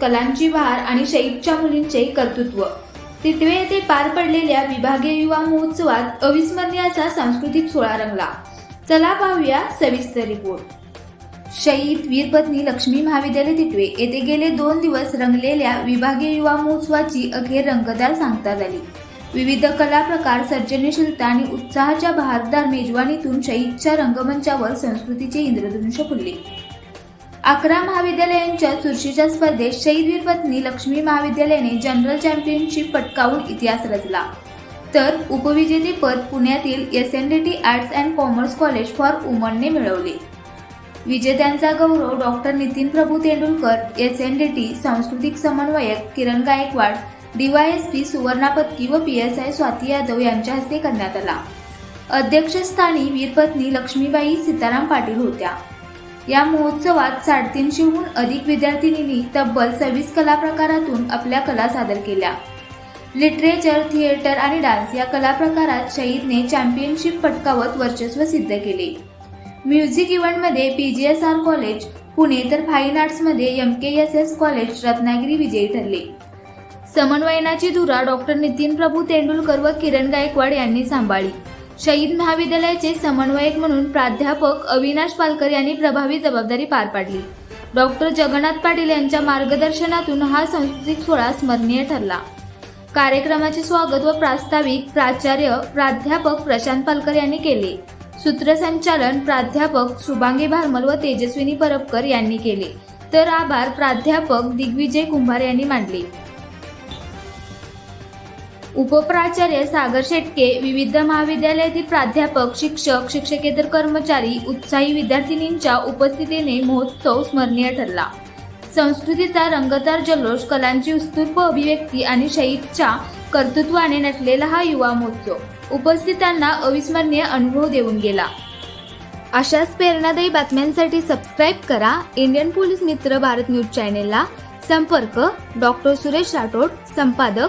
कलांची बहार आणि शहीदच्या मुलींचे कर्तृत्व. तितवे येथे पार पडलेल्या विभागीय युवा महोत्सवात अविस्मरणीय असा सांस्कृतिक सोहळा रंगला. चला पाहूया सविस्तर रिपोर्ट. शहीद वीरपत्नी लक्ष्मी महाविद्यालय तिटवे येथे गेले दोन दिवस रंगलेल्या विभागीय युवा महोत्सवाची अखेर रंगतदार सांगता झाली. विविध कला प्रकार सर्जनशीलता आणि उत्साहाच्या बहारदार मेजवानीतून शहीदच्या रंगमंचावर संस्कृतीचे इंद्रधनुष्य फुलले. अकरा महाविद्यालयांच्या चुरशीच्या स्पर्धेत शहीद वीरपत्नी लक्ष्मी महाविद्यालयाने जनरल चॅम्पियनशिप पटकावून इतिहास रचला. तर उपविजेतेपद पुण्यातील S N D T arts and commerce college for वुमनने मिळवले. विजेत्यांचा गौरव doctor Nitin Prabhu Tendulkar S N D T सांस्कृतिक समन्वयक किरण गायकवाड डीवायएसपी सुवर्णा पत्की व P S I Swati Yadav यांच्या हस्ते करण्यात आला. अध्यक्षस्थानी वीरपत्नी लक्ष्मीबाई सीताराम पाटील होत्या. या महोत्सवात साडेतीनशेहून अधिक विद्यार्थिनींनी तब्बल सव्वीस कला प्रकारातून आपल्या कला सादर केल्या. लिटरेचर थिएटर आणि डान्स या कला प्रकारात शहीदने चॅम्पियनशिप पटकावत वर्चस्व सिद्ध केले. म्युझिक इव्हेंटमध्ये P G S R college Pune तर fine आर्ट्समध्ये M K S S college Ratnagiri विजयी ठरले. समन्वयनाची धुरा डॉक्टर नितीन प्रभू तेंडुलकर व किरण गायकवाड यांनी सांभाळली. शहीद महाविद्यालयाचे समन्वयक म्हणून प्राध्यापक अविनाश पालकर यांनी प्रभावी जबाबदारी पार पाडली. डॉक्टर जगन्नाथ पाटील यांच्या मार्गदर्शनातून हा सांस्कृतिक सोहळा स्मरणीय ठरला. कार्यक्रमाचे स्वागत व प्रास्ताविक प्राचार्य प्राध्यापक प्रशांत पालकर यांनी केले. सूत्रसंचालन प्राध्यापक शुभांगी भारमल व तेजस्विनी परबकर यांनी केले. तर आभार प्राध्यापक दिग्विजय कुंभार यांनी मांडले उपप्राचार्य सागर शेटके विविध महाविद्यालयातील प्राध्यापक शिक्षक शिक्षकेतर कर्मचारी उत्साही विद्यार्थिनींच्या उपस्थितीने महोत्सव स्मरणीय ठरला. संस्कृतीचा रंगदार जल्लोष कलांची उत्स्फूर्त अभिव्यक्ती आणि शहीदच्या कर्तृत्वाने नटलेला हा युवा महोत्सव उपस्थितांना अविस्मरणीय अनुभव देऊन गेला. अशाच प्रेरणादायी बातम्यांसाठी सबस्क्राईब करा इंडियन पोलीस मित्र भारत न्यूज चॅनेलला. संपर्क डॉक्टर सुरेश राठोड संपादक